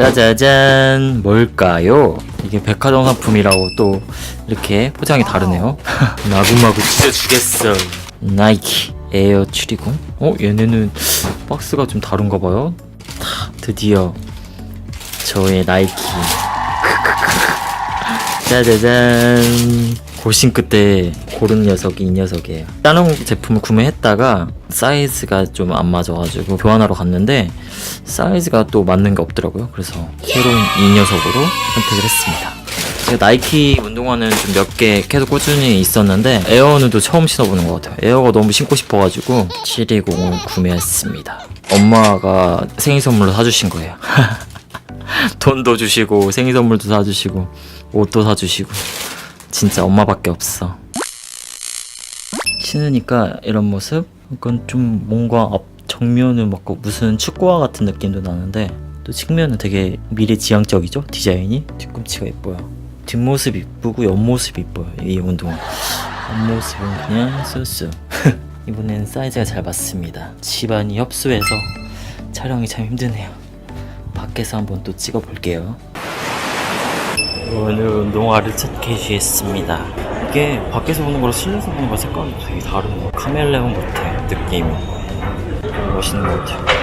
짜자잔. 뭘까요? 이게 백화점 상품이라고 또 이렇게 포장이 다르네요. 마구마구 찢어주겠어. 나이키 에어 추리공? 어 얘네는 박스가 좀 다른가 봐요. 다 드디어 저의 나이키. 짜자잔 고심 끝에 고른 녀석이 이 녀석이에요. 다른 제품을 구매했다가 사이즈가 좀 안 맞아가지고 교환하러 갔는데 사이즈가 또 맞는 게 없더라고요. 그래서 새로운 이 녀석으로 선택을 했습니다. 제가 나이키 운동화는 좀 몇 개 계속 꾸준히 있었는데 에어는 또 처음 신어보는 것 같아요. 에어가 너무 신고 싶어가지고 720을 구매했습니다. 엄마가 생일 선물로 사주신 거예요. 돈도 주시고 생일 선물도 사주시고 옷도 사주시고 진짜 엄마밖에 없어. 신으니까 이런 모습? 약간 좀 뭔가 앞 정면은 막 무슨 축구화 같은 느낌도 나는데 또 측면은 되게 미래지향적이죠 디자인이? 뒤꿈치가 예뻐요. 뒷모습 이쁘고 옆모습 이뻐요 이 운동화. 앞모습은 그냥 쏘쏘 이번엔 사이즈가 잘 맞습니다. 집안이 협소해서 촬영이 참 힘드네요. 밖에서 한번 또 찍어볼게요. 오늘 운동화를 첫 개시했습니다. 이게 밖에서 보는 거랑 실내에서 보는 거랑 색깔이 되게 다르네요. 카멜레온 같아 느낌이. 멋있는 것 같아요.